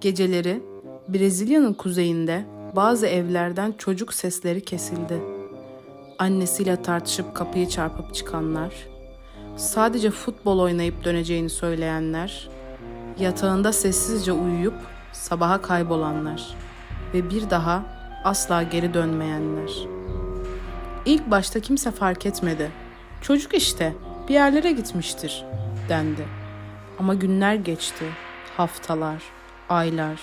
Geceleri Brezilya'nın kuzeyinde bazı evlerden çocuk sesleri kesildi. Annesiyle tartışıp kapıyı çarpıp çıkanlar, sadece futbol oynayıp döneceğini söyleyenler, yatağında sessizce uyuyup sabaha kaybolanlar ve bir daha asla geri dönmeyenler. İlk başta kimse fark etmedi. Çocuk işte, bir yerlere gitmiştir, dendi. Ama günler geçti, haftalar, aylar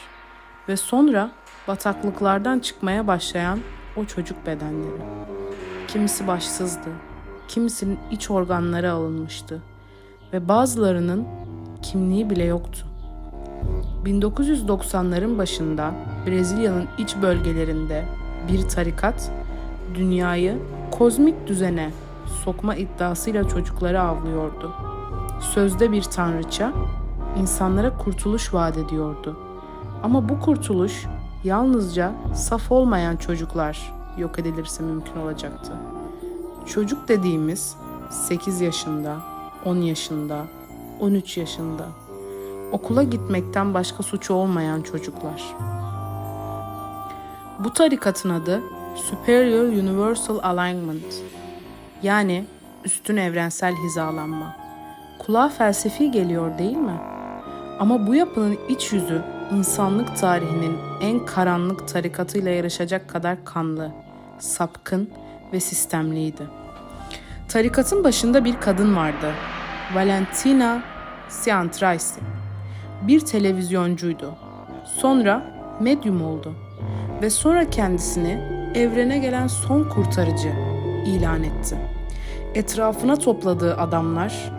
ve sonra bataklıklardan çıkmaya başlayan o çocuk bedenleri. Kimisi başsızdı, kimisinin iç organları alınmıştı ve bazılarının kimliği bile yoktu. 1990'ların başında Brezilya'nın iç bölgelerinde bir tarikat dünyayı kozmik düzene sokma iddiasıyla çocukları avlıyordu. Sözde bir tanrıça insanlara kurtuluş vaat ediyordu. Ama bu kurtuluş yalnızca saf olmayan çocuklar yok edilirse mümkün olacaktı. Çocuk dediğimiz 8 yaşında, 10 yaşında, 13 yaşında okula gitmekten başka suçu olmayan çocuklar. Bu tarikatın adı Superior Universal Alignment yani üstün evrensel hizalanma. Kulağa felsefi geliyor değil mi? Ama bu yapının iç yüzü insanlık tarihinin en karanlık tarikatıyla yarışacak kadar kanlı, sapkın ve sistemliydi. Tarikatın başında bir kadın vardı. Valentina Siantraisi. Bir televizyoncuydu. Sonra medyum oldu ve sonra kendisini evrene gelen son kurtarıcı ilan etti. Etrafına topladığı adamlar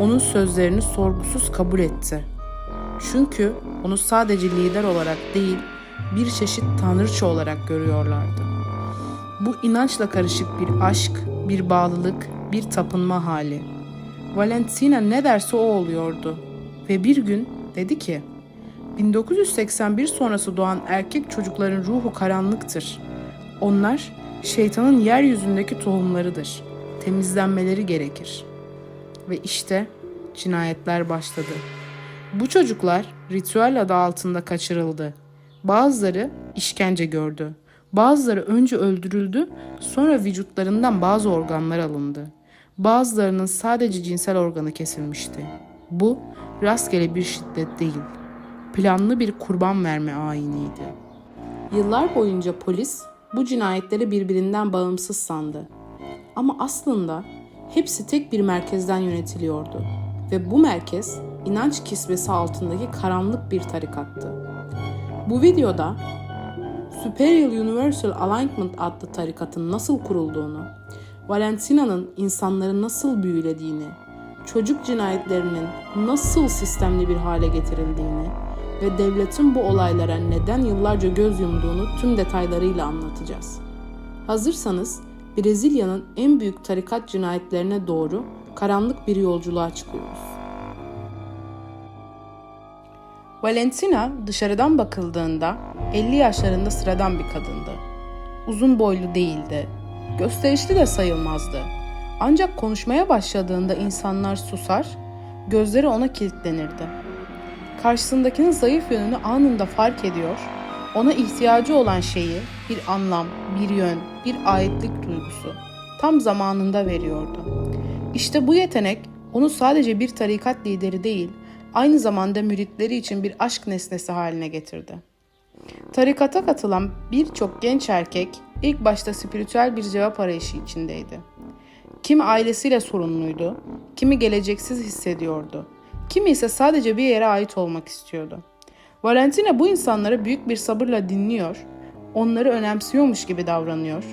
onun sözlerini sorgusuz kabul etti. Çünkü onu sadece lider olarak değil, bir çeşit tanrıça olarak görüyorlardı. Bu inançla karışık bir aşk, bir bağlılık, bir tapınma hali. Valentina ne derse o oluyordu. Ve bir gün dedi ki, 1981 sonrası doğan erkek çocukların ruhu karanlıktır. Onlar şeytanın yeryüzündeki tohumlarıdır. Temizlenmeleri gerekir. Ve işte cinayetler başladı. Bu çocuklar ritüel adı altında kaçırıldı. Bazıları işkence gördü. Bazıları önce öldürüldü, sonra vücutlarından bazı organlar alındı. Bazılarının sadece cinsel organı kesilmişti. Bu rastgele bir şiddet değil. Planlı bir kurban verme ayiniydi. Yıllar boyunca polis bu cinayetleri birbirinden bağımsız sandı. Ama aslında hepsi tek bir merkezden yönetiliyordu ve bu merkez inanç kisvesi altındaki karanlık bir tarikattı. Bu videoda Superior Universal Alignment adlı tarikatın nasıl kurulduğunu, Valentina'nın insanları nasıl büyülediğini, çocuk cinayetlerinin nasıl sistemli bir hale getirildiğini ve devletin bu olaylara neden yıllarca göz yumduğunu tüm detaylarıyla anlatacağız. Hazırsanız Brezilya'nın en büyük tarikat cinayetlerine doğru karanlık bir yolculuğa çıkıyoruz. Valentina dışarıdan bakıldığında 50 yaşlarında sıradan bir kadındı. Uzun boylu değildi. Gösterişli de sayılmazdı. Ancak konuşmaya başladığında insanlar susar, gözleri ona kilitlenirdi. Karşısındakinin zayıf yönünü anında fark ediyor, ona ihtiyacı olan şeyi, bir anlam, bir yön, bir aitlik duygusu tam zamanında veriyordu. İşte bu yetenek onu sadece bir tarikat lideri değil, aynı zamanda müritleri için bir aşk nesnesi haline getirdi. Tarikata katılan birçok genç erkek ilk başta spiritüel bir cevap arayışı içindeydi. Kimi ailesiyle sorunluydu, kimi geleceksiz hissediyordu, kimi ise sadece bir yere ait olmak istiyordu. Valentina bu insanları büyük bir sabırla dinliyor, onları önemsiyormuş gibi davranıyor,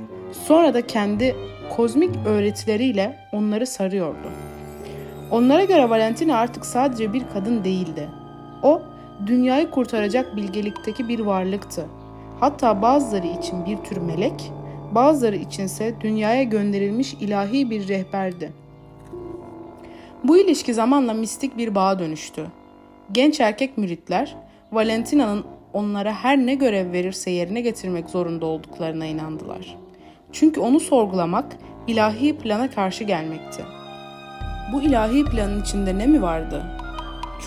sonra da kendi kozmik öğretileriyle onları sarıyordu. Onlara göre Valentina artık sadece bir kadın değildi. O, dünyayı kurtaracak bilgelikteki bir varlıktı. Hatta bazıları için bir tür melek, bazıları içinse dünyaya gönderilmiş ilahi bir rehberdi. Bu ilişki zamanla mistik bir bağa dönüştü. Genç erkek müritler, Valentina'nın onlara her ne görev verirse yerine getirmek zorunda olduklarına inandılar. Çünkü onu sorgulamak ilahi plana karşı gelmekti. Bu ilahi planın içinde ne mi vardı?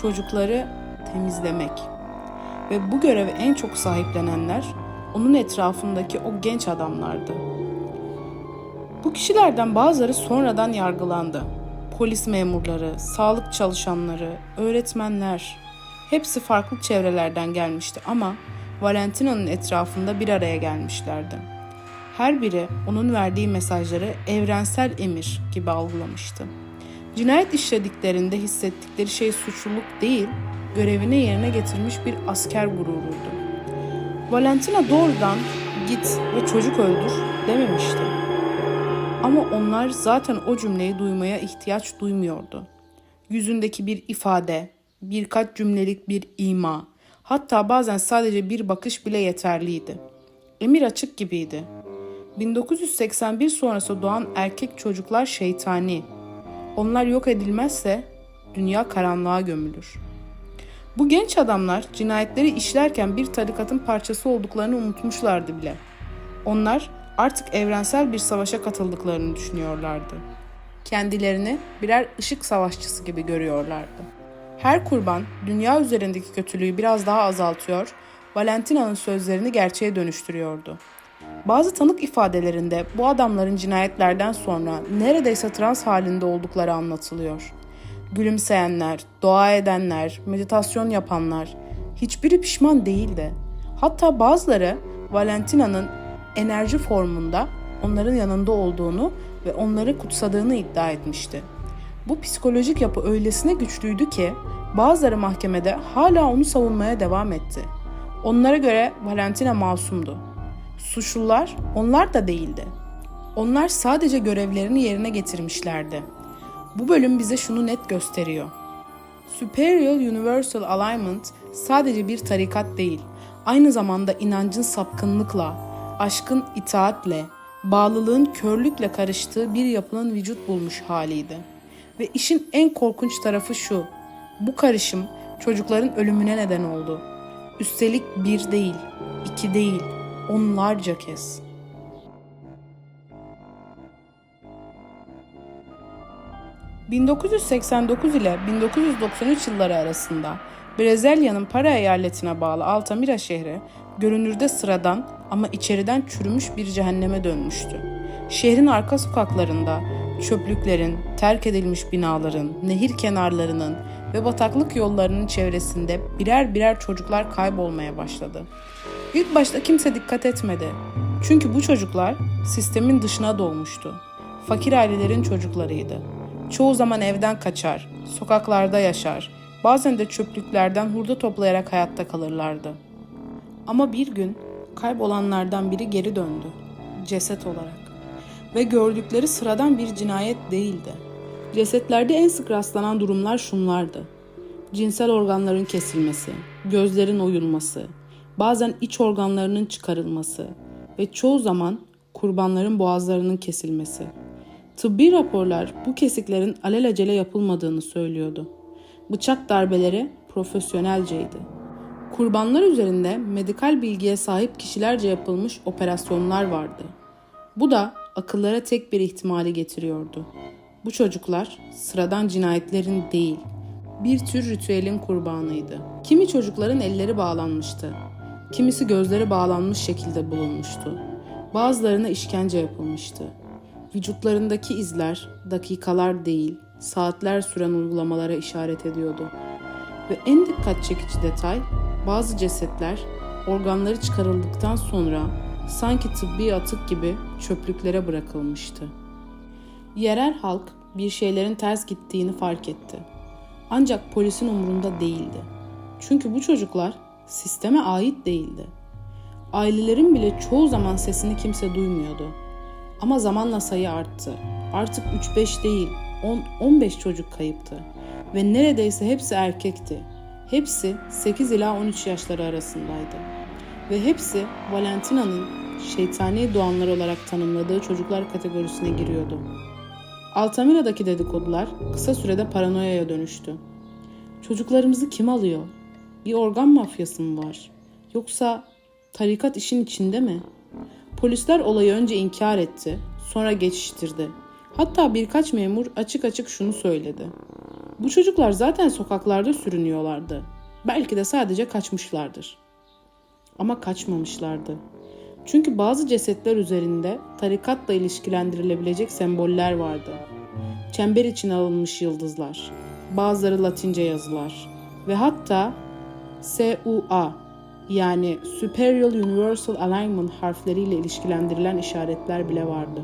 Çocukları temizlemek. ve bu görevi en çok sahiplenenler onun etrafındaki o genç adamlardı. Bu kişilerden bazıları sonradan yargılandı. Polis memurları, sağlık çalışanları, öğretmenler hepsi farklı çevrelerden gelmişti ama Valentina'nın etrafında bir araya gelmişlerdi. Her biri onun verdiği mesajları evrensel emir gibi algılamıştı. Cinayet işlediklerinde hissettikleri şey suçluluk değil, görevini yerine getirmiş bir asker gururuydu. Valentina doğrudan git ve çocuk öldür dememişti. Ama onlar zaten o cümleyi duymaya ihtiyaç duymuyordu. Yüzündeki bir ifade, birkaç cümlelik bir ima, hatta bazen sadece bir bakış bile yeterliydi. Emir açık gibiydi. 1981 sonrası doğan erkek çocuklar şeytani. Onlar yok edilmezse dünya karanlığa gömülür. Bu genç adamlar cinayetleri işlerken bir tarikatın parçası olduklarını unutmuşlardı bile. Onlar artık evrensel bir savaşa katıldıklarını düşünüyorlardı. Kendilerini birer ışık savaşçısı gibi görüyorlardı. Her kurban dünya üzerindeki kötülüğü biraz daha azaltıyor, Valentina'nın sözlerini gerçeğe dönüştürüyordu. Bazı tanık ifadelerinde bu adamların cinayetlerden sonra neredeyse trans halinde oldukları anlatılıyor. Gülümseyenler, dua edenler, meditasyon yapanlar hiçbiri pişman değildi. Hatta bazıları Valentina'nın enerji formunda onların yanında olduğunu ve onları kutsadığını iddia etmişti. Bu psikolojik yapı öylesine güçlüydü ki bazıları mahkemede hala onu savunmaya devam etti. Onlara göre Valentina masumdu. Suçlular onlar da değildi. Onlar sadece görevlerini yerine getirmişlerdi. Bu bölüm bize şunu net gösteriyor. Superior Universal Alignment sadece bir tarikat değil, aynı zamanda inancın sapkınlıkla, aşkın itaatle, bağlılığın körlükle karıştığı bir yapının vücut bulmuş haliydi. Ve işin en korkunç tarafı şu, bu karışım çocukların ölümüne neden oldu. Üstelik bir değil, iki değil, onlarca kez. ...1989 ile 1993 yılları arasında Brezilya'nın Para eyaletine bağlı Altamira şehri görünürde sıradan ama içeriden çürümüş bir cehenneme dönmüştü. Şehrin arka sokaklarında çöplüklerin, terk edilmiş binaların, nehir kenarlarının ve bataklık yollarının çevresinde birer birer çocuklar kaybolmaya başladı. İlk başta kimse dikkat etmedi. Çünkü bu çocuklar sistemin dışına doğmuştu. Fakir ailelerin çocuklarıydı. Çoğu zaman evden kaçar, sokaklarda yaşar, bazen de çöplüklerden hurda toplayarak hayatta kalırlardı. Ama bir gün kaybolanlardan biri geri döndü, ceset olarak. Ve gördükleri sıradan bir cinayet değildi. Cesetlerde en sık rastlanan durumlar şunlardı. Cinsel organların kesilmesi, gözlerin oyulması, bazen iç organlarının çıkarılması ve çoğu zaman kurbanların boğazlarının kesilmesi. Tıbbi raporlar bu kesiklerin alelacele yapılmadığını söylüyordu. Bıçak darbeleri profesyonelceydi. Kurbanlar üzerinde medikal bilgiye sahip kişilerce yapılmış operasyonlar vardı. Bu da akıllara tek bir ihtimali getiriyordu. Bu çocuklar sıradan cinayetlerin değil, bir tür ritüelin kurbanıydı. Kimi çocukların elleri bağlanmıştı. Kimisi gözleri bağlanmış şekilde bulunmuştu. Bazılarına işkence yapılmıştı. Vücutlarındaki izler dakikalar değil, saatler süren uygulamalara işaret ediyordu. Ve en dikkat çekici detay, bazı cesetler organları çıkarıldıktan sonra sanki tıbbi atık gibi çöplüklere bırakılmıştı. Yerel halk bir şeylerin ters gittiğini fark etti. Ancak polisin umurunda değildi. Çünkü bu çocuklar sisteme ait değildi. Ailelerin bile çoğu zaman sesini kimse duymuyordu. Ama zamanla sayı arttı. Artık 3-5 değil, 10-15 çocuk kayıptı. Ve neredeyse hepsi erkekti. Hepsi 8 ila 13 yaşları arasındaydı. Ve hepsi Valentina'nın şeytani doğanlar olarak tanımladığı çocuklar kategorisine giriyordu. Altamira'daki dedikodular kısa sürede paranoyaya dönüştü. Çocuklarımızı kim alıyor? Bir organ mafyası mı var? Yoksa tarikat işin içinde mi? Polisler olayı önce inkar etti, sonra geçiştirdi. Hatta birkaç memur açık açık şunu söyledi. Bu çocuklar zaten sokaklarda sürünüyorlardı. Belki de sadece kaçmışlardır. Ama kaçmamışlardı. Çünkü bazı cesetler üzerinde tarikatla ilişkilendirilebilecek semboller vardı. Çember içine alınmış yıldızlar, bazıları Latince yazılar ve hatta SUA yani Superior Universal Alignment harfleriyle ilişkilendirilen işaretler bile vardı.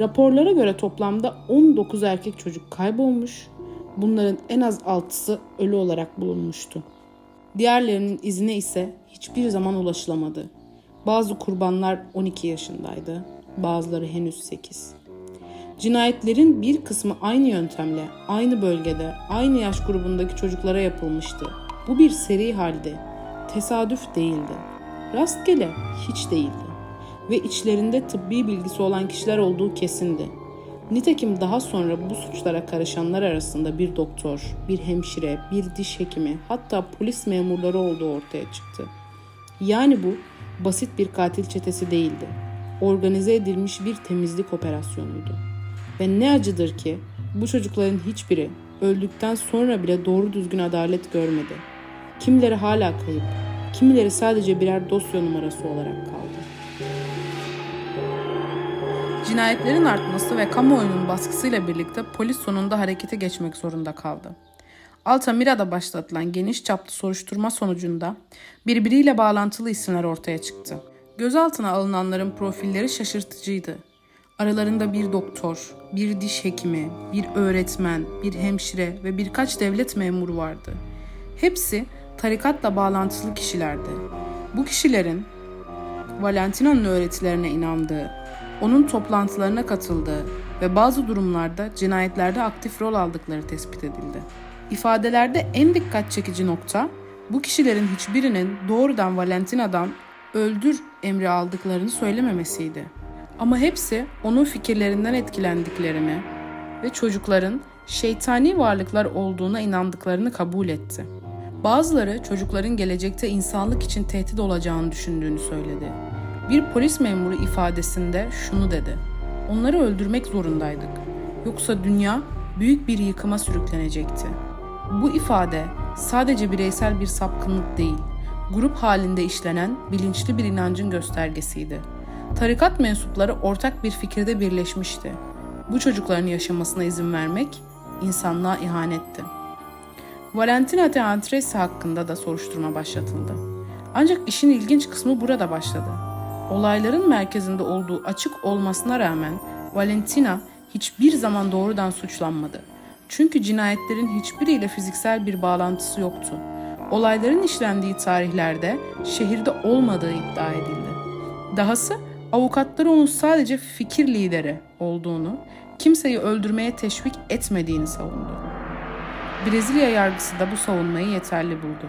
Raporlara göre toplamda 19 erkek çocuk kaybolmuş, bunların en az 6'sı ölü olarak bulunmuştu. Diğerlerinin izine ise hiçbir zaman ulaşılamadı. Bazı kurbanlar 12 yaşındaydı, bazıları henüz 8. Cinayetlerin bir kısmı aynı yöntemle, aynı bölgede, aynı yaş grubundaki çocuklara yapılmıştı. Bu bir seri halde, tesadüf değildi. Rastgele hiç değildi. Ve içlerinde tıbbi bilgisi olan kişiler olduğu kesindi. Nitekim daha sonra bu suçlara karışanlar arasında bir doktor, bir hemşire, bir diş hekimi, hatta polis memurları olduğu ortaya çıktı. Yani bu basit bir katil çetesi değildi. Organize edilmiş bir temizlik operasyonuydu. Ve ne acıdır ki bu çocukların hiçbiri öldükten sonra bile doğru düzgün adalet görmedi. Kimileri hala kayıp, kimileri sadece birer dosya numarası olarak kaldı. Cinayetlerin artması ve kamuoyunun baskısıyla birlikte polis sonunda harekete geçmek zorunda kaldı. Altamira'da başlatılan geniş çaplı soruşturma sonucunda birbiriyle bağlantılı isimler ortaya çıktı. Gözaltına alınanların profilleri şaşırtıcıydı. Aralarında bir doktor, bir diş hekimi, bir öğretmen, bir hemşire ve birkaç devlet memuru vardı. Hepsi tarikatla bağlantılı kişilerdi. Bu kişilerin Valentina'nın öğretilerine inandığı, onun toplantılarına katıldığı ve bazı durumlarda cinayetlerde aktif rol aldıkları tespit edildi. İfadelerde en dikkat çekici nokta bu kişilerin hiçbirinin doğrudan Valentina'dan öldür emri aldıklarını söylememesiydi. Ama hepsi onun fikirlerinden etkilendiklerini ve çocukların şeytani varlıklar olduğuna inandıklarını kabul etti. Bazıları çocukların gelecekte insanlık için tehdit olacağını düşündüğünü söyledi. Bir polis memuru ifadesinde şunu dedi. Onları öldürmek zorundaydık. Yoksa dünya büyük bir yıkıma sürüklenecekti. Bu ifade sadece bireysel bir sapkınlık değil, grup halinde işlenen bilinçli bir inancın göstergesiydi. Tarikat mensupları ortak bir fikirde birleşmişti. Bu çocukların yaşamasına izin vermek insanlığa ihanetti. Valentina de Antresi hakkında da soruşturma başlatıldı. Ancak işin ilginç kısmı burada başladı. Olayların merkezinde olduğu açık olmasına rağmen Valentina hiçbir zaman doğrudan suçlanmadı. Çünkü cinayetlerin hiçbiriyle fiziksel bir bağlantısı yoktu. Olayların işlendiği tarihlerde şehirde olmadığı iddia edildi. Dahası avukatları onun sadece fikir lideri olduğunu, kimseyi öldürmeye teşvik etmediğini savundu. Brezilya yargısı da bu savunmayı yeterli buldu.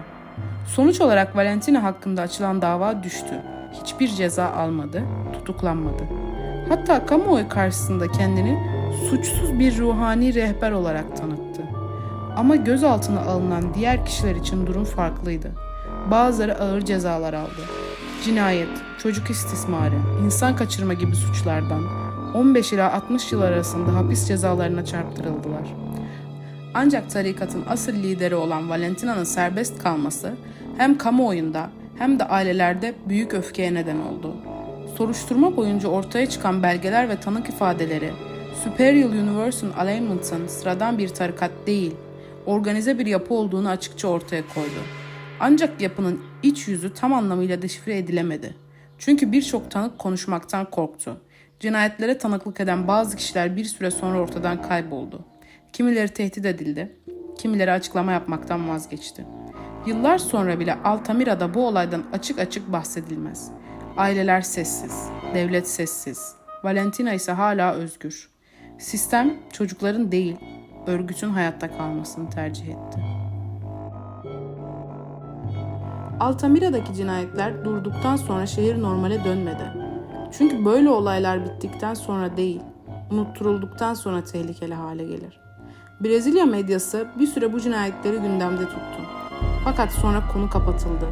Sonuç olarak Valentina hakkında açılan dava düştü. Hiçbir ceza almadı, tutuklanmadı. Hatta kamuoyu karşısında kendini suçsuz bir ruhani rehber olarak tanıttı. Ama gözaltına alınan diğer kişiler için durum farklıydı. Bazıları ağır cezalar aldı. Cinayet, çocuk istismarı, insan kaçırma gibi suçlardan 15 ila 60 yıl arasında hapis cezalarına çarptırıldılar. Ancak tarikatın asıl lideri olan Valentina'nın serbest kalması hem kamuoyunda hem de ailelerde büyük öfkeye neden oldu. Soruşturma boyunca ortaya çıkan belgeler ve tanık ifadeleri Superior Universal Alignment'ın sıradan bir tarikat değil, organize bir yapı olduğunu açıkça ortaya koydu. Ancak yapının iç yüzü tam anlamıyla deşifre edilemedi. Çünkü birçok tanık konuşmaktan korktu. Cinayetlere tanıklık eden bazı kişiler bir süre sonra ortadan kayboldu. Kimileri tehdit edildi, kimileri açıklama yapmaktan vazgeçti. Yıllar sonra bile Altamira'da bu olaydan açık açık bahsedilmez. Aileler sessiz, devlet sessiz. Valentina ise hala özgür. Sistem çocukların değil, örgütün hayatta kalmasını tercih etti. Altamira'daki cinayetler durduktan sonra şehir normale dönmedi. Çünkü böyle olaylar bittikten sonra değil, unutturulduktan sonra tehlikeli hale gelir. Brezilya medyası bir süre bu cinayetleri gündemde tuttu. Fakat sonra konu kapatıldı.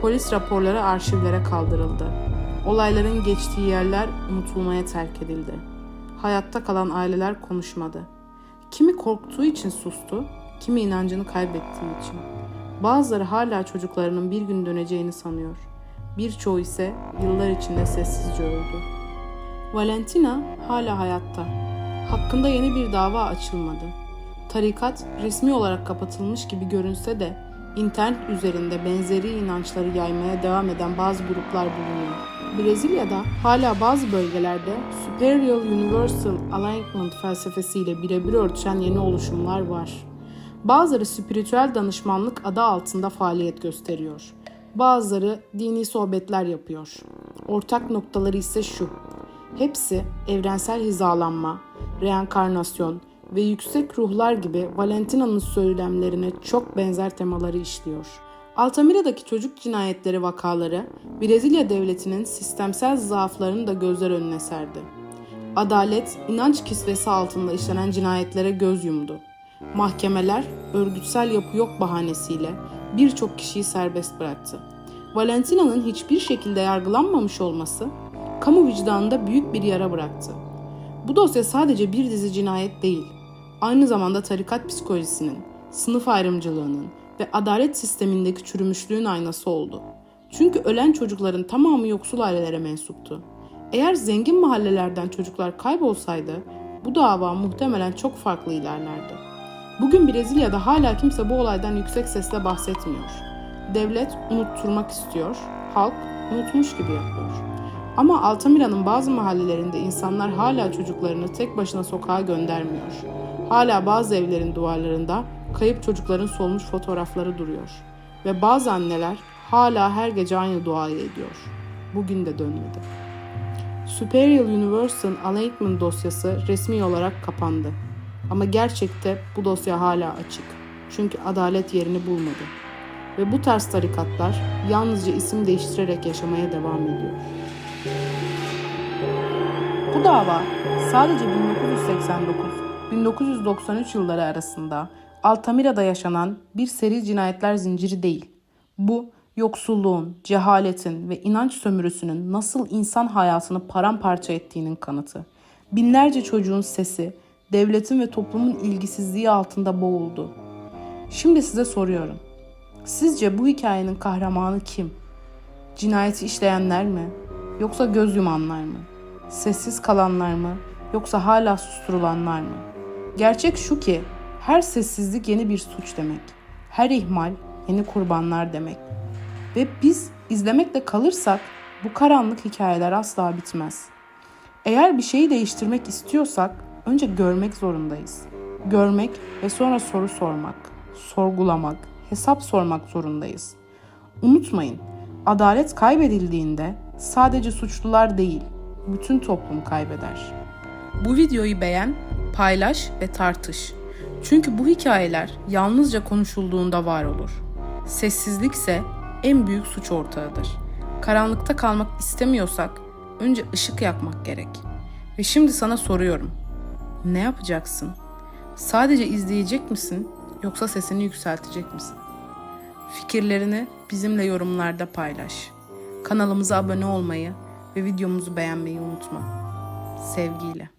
Polis raporları arşivlere kaldırıldı. Olayların geçtiği yerler unutulmaya terk edildi. Hayatta kalan aileler konuşmadı. Kimi korktuğu için sustu, kimi inancını kaybettiği için. Bazıları hala çocuklarının bir gün döneceğini sanıyor. Birçoğu ise yıllar içinde sessizce öldü. Valentina hala hayatta. Hakkında yeni bir dava açılmadı. Tarikat resmi olarak kapatılmış gibi görünse de internet üzerinde benzeri inançları yaymaya devam eden bazı gruplar bulunuyor. Brezilya'da hala bazı bölgelerde Superior Universal Alignment felsefesiyle birebir örtüşen yeni oluşumlar var. Bazıları spiritüel danışmanlık adı altında faaliyet gösteriyor. Bazıları dini sohbetler yapıyor. Ortak noktaları ise şu. Hepsi evrensel hizalanma, reenkarnasyon ve yüksek ruhlar gibi Valentina'nın söylemlerine çok benzer temaları işliyor. Altamira'daki çocuk cinayetleri vakaları Brezilya devletinin sistemsel zaaflarını da gözler önüne serdi. Adalet, inanç kisvesi altında işlenen cinayetlere göz yumdu. Mahkemeler, örgütsel yapı yok bahanesiyle birçok kişiyi serbest bıraktı. Valentina'nın hiçbir şekilde yargılanmamış olması, kamu vicdanında büyük bir yara bıraktı. Bu dosya sadece bir dizi cinayet değil, aynı zamanda tarikat psikolojisinin, sınıf ayrımcılığının ve adalet sistemindeki çürümüşlüğün aynası oldu. Çünkü ölen çocukların tamamı yoksul ailelere mensuptu. Eğer zengin mahallelerden çocuklar kaybolsaydı, bu dava muhtemelen çok farklı ilerlerdi. Bugün Brezilya'da hala kimse bu olaydan yüksek sesle bahsetmiyor. Devlet unutturmak istiyor, halk unutmuş gibi yapıyor. Ama Altamira'nın bazı mahallelerinde insanlar hala çocuklarını tek başına sokağa göndermiyor. Hala bazı evlerin duvarlarında kayıp çocukların solmuş fotoğrafları duruyor. Ve bazı anneler hala her gece aynı duayı ediyor. Bugün de dönmedi. Superior Universal Alignment dosyası resmi olarak kapandı. Ama gerçekte bu dosya hala açık. Çünkü adalet yerini bulmadı. Ve bu tarz tarikatlar yalnızca isim değiştirerek yaşamaya devam ediyor. Bu dava sadece 1989-1993 yılları arasında Altamira'da yaşanan bir seri cinayetler zinciri değil. Bu yoksulluğun, cehaletin ve inanç sömürüsünün nasıl insan hayatını paramparça ettiğinin kanıtı. Binlerce çocuğun sesi devletin ve toplumun ilgisizliği altında boğuldu. Şimdi size soruyorum. Sizce bu hikayenin kahramanı kim? Cinayeti işleyenler mi? Yoksa göz yumanlar mı? Sessiz kalanlar mı? Yoksa hala susturulanlar mı? Gerçek şu ki her sessizlik yeni bir suç demek. Her ihmal yeni kurbanlar demek. Ve biz izlemekle kalırsak bu karanlık hikayeler asla bitmez. Eğer bir şeyi değiştirmek istiyorsak önce görmek zorundayız. Görmek ve sonra soru sormak, sorgulamak, hesap sormak zorundayız. Unutmayın, adalet kaybedildiğinde sadece suçlular değil, bütün toplum kaybeder. Bu videoyu beğen, paylaş ve tartış. Çünkü bu hikayeler yalnızca konuşulduğunda var olur. Sessizlikse en büyük suç ortağıdır. Karanlıkta kalmak istemiyorsak önce ışık yakmak gerek. Ve şimdi sana soruyorum. Ne yapacaksın? Sadece izleyecek misin yoksa sesini yükseltecek misin? Fikirlerini bizimle yorumlarda paylaş. Kanalımıza abone olmayı ve videomuzu beğenmeyi unutma. Sevgiyle.